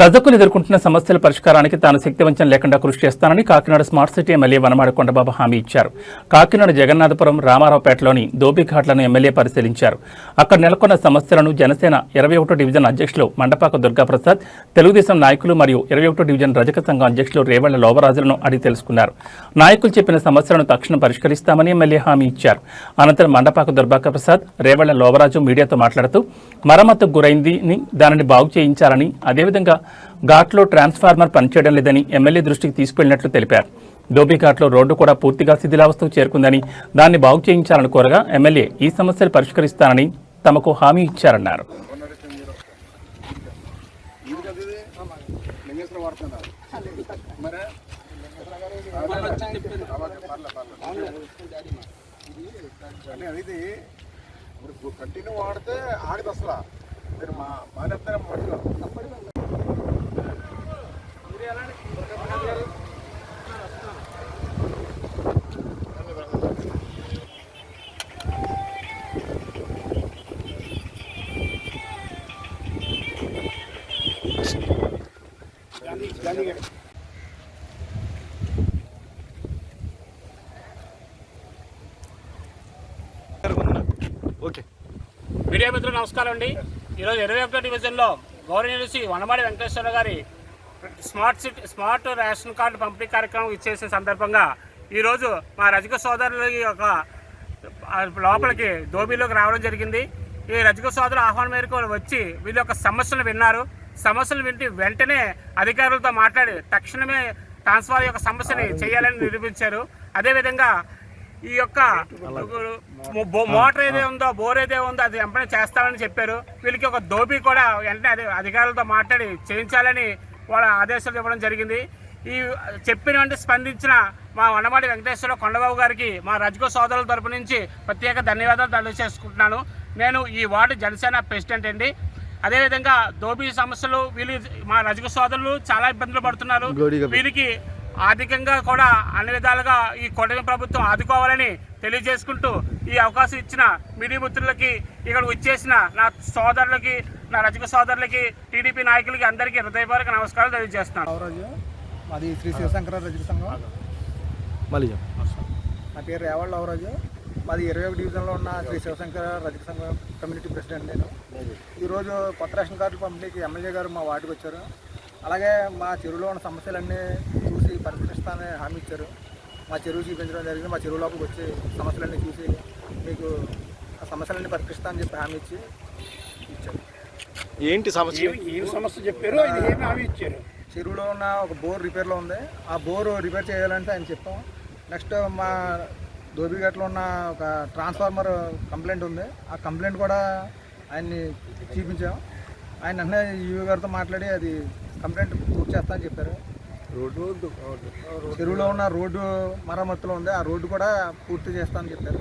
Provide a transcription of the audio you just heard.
రజకులు ఎదుర్కొంటున్న సమస్యల పరిష్కారానికి తాను శక్తివంచన లేకుండా కృషి చేస్తానని Kakinada smart city MLA Vanamada Kondababu హామీ ఇచ్చారు. కాకినాడ జగన్నాథపురం రామారావుపేటలోని దోబిఘాట్లను ఎమ్మెల్యే పరిశీలించారు. అక్కడ నెలకొన్న సమస్యలను జనసేన ఇరవై ఒకటో డివిజన్ అధ్యక్షులు మండపాక దుర్గాప్రసాద్ తెలుగుదేశం నాయకులు మరియు ఇరవై ఒకటో డివిజన్ రజక సంఘం అధ్యక్షులు రేవళ్ళ లోవరాజులను అడిగి తెలుసుకున్నారు. నాయకులు చెప్పిన సమస్యలను తక్షణం పరిష్కరిస్తామని ఎమ్మెల్యే హామీ ఇచ్చారు. అనంతరం మండపాక దుర్గాక ప్రసాద్ రేవళ్ళ లోవరాజు మీడియాతో మాట్లాడుతూ మరమ్మతుకు గురైందని దానిని బాగు చేయించాలని అదేవిధంగా ఘాట్లో ట్రాన్స్ఫార్మర్ పనిచేయడం లేదని ఎమ్మెల్యే దృష్టికి తీసుకెళ్ళినట్లు తెలిపారు. ఘాట్లో రోడ్డు కూడా పూర్తిగా శిథిలావస్థకు చేరుకుందని దాన్ని బాగు చేయించాలని కోరగా ఎమ్మెల్యే ఈ సమస్యలు పరిష్కరిస్తానని తమకు హామీ ఇచ్చారన్నారు. కంటిన్యూ వాడితే ఆగదు అసలు మీరు మా మానేస్తారా ఓకే. మీడియా మిత్రులు నమస్కారం అండి. ఈరోజు ఇరవై ఒకటో డివిజన్లో గౌరవనీయులు శ్రీ వనమాడి వెంకటేశ్వర గారి smart city smart ration card పంపిణీ కార్యక్రమం ఇచ్చేసిన సందర్భంగా ఈరోజు మా రజక సోదరుల యొక్క లోపలికి దోబీలోకి రావడం జరిగింది. ఈ రజక సోదరుల ఆహ్వానం మేరకు వచ్చి వీళ్ళ యొక్క సమస్యలు విన్నారు. సమస్యలు వింటి వెంటనే అధికారులతో మాట్లాడి తక్షణమే ట్రాన్స్ఫర్ యొక్క సమస్యని చేయాలని నిరూపించారు. అదేవిధంగా ఈ యొక్క మోటార్ ఏదే ఉందో బోర్ ఏదే ఉందో అది వెంటనే చేస్తారని చెప్పారు. వీళ్ళకి ఒక దోబీ కూడా వెంటనే అదే అధికారులతో మాట్లాడి చేయించాలని వాళ్ళ ఆదేశాలు ఇవ్వడం జరిగింది. ఈ చెప్పిన వెంటనే స్పందించిన మా వనమాడి వెంకటేశ్వర కొండబాబు గారికి మా రజకో సోదరుల తరపు నుంచి ప్రత్యేక ధన్యవాదాలు తెలియజేసుకుంటున్నాను. నేను ఈ వార్డు జనసేన ప్రెసిడెంట్ అండి. అదేవిధంగా దోబీ సమస్యలు వీళ్ళు మా రజక సోదరులు చాలా ఇబ్బందులు పడుతున్నారు. వీరికి ఆర్థికంగా కూడా అన్ని విధాలుగా ఈ కూటమి ప్రభుత్వం ఆదుకోవాలని తెలియజేసుకుంటూ ఈ అవకాశం ఇచ్చిన మీడియా మిత్రులకి ఇక్కడ వచ్చేసిన నా సోదరులకి నా రజక సోదరులకి టీడీపీ నాయకులకి అందరికీ హృదయపూర్వక నమస్కారాలు తెలియజేస్తున్నాను. మాది శ్రీ శివశంకర రజక సంఘం. మళ్ళీ నా పేరు రేవాళ్ళ రామరాజు మాది ఇరవై ఒక డివిజన్లో ఉన్న శ్రీ శివశంకర రజక సంఘం కమ్యూనిటీ ప్రెసిడెంట్ నేను. ఈరోజు కొత్త రేషన్ కార్డుల పంపిణీకి ఎమ్మెల్యే గారు మా వార్డుకి వచ్చారు. అలాగే మా చెరువులో ఉన్న సమస్యలన్నీ చూసి పరిష్కరిస్తానని హామీ ఇచ్చారు. మా చెరువు చూపించడం జరిగింది. మా చెరువు లోపలికి వచ్చి సమస్యలన్నీ చూసి మీకు ఆ సమస్యలన్నీ పరిష్కరిస్తానని చెప్పి హామీ ఇచ్చి ఇచ్చారు. ఏంటి సమస్య? ఏం సమస్య చెప్పారు? ఏమి హామీ ఇచ్చారు? చెరువులో ఉన్న ఒక బోర్ రిపేర్లో ఉంది. ఆ బోర్ రిపేర్ చేయాలంటే ఆయన చెప్పాం. నెక్స్ట్ మా దోబిఘాట్లో ఉన్న ఒక ట్రాన్స్ఫార్మర్ కంప్లైంట్ ఉంది. ఆ కంప్లైంట్ కూడా ఆయన్ని చూపించాం. ఆయన వెంటనే ఈవో గారితో మాట్లాడి అది కంప్లైంట్ పూర్తి చేస్తా అని చెప్పారు. రోడ్డు చెరువులో ఉన్న రోడ్డు మరమ్మతులో ఉంది. ఆ రోడ్డు కూడా పూర్తి చేస్తా అని చెప్పారు.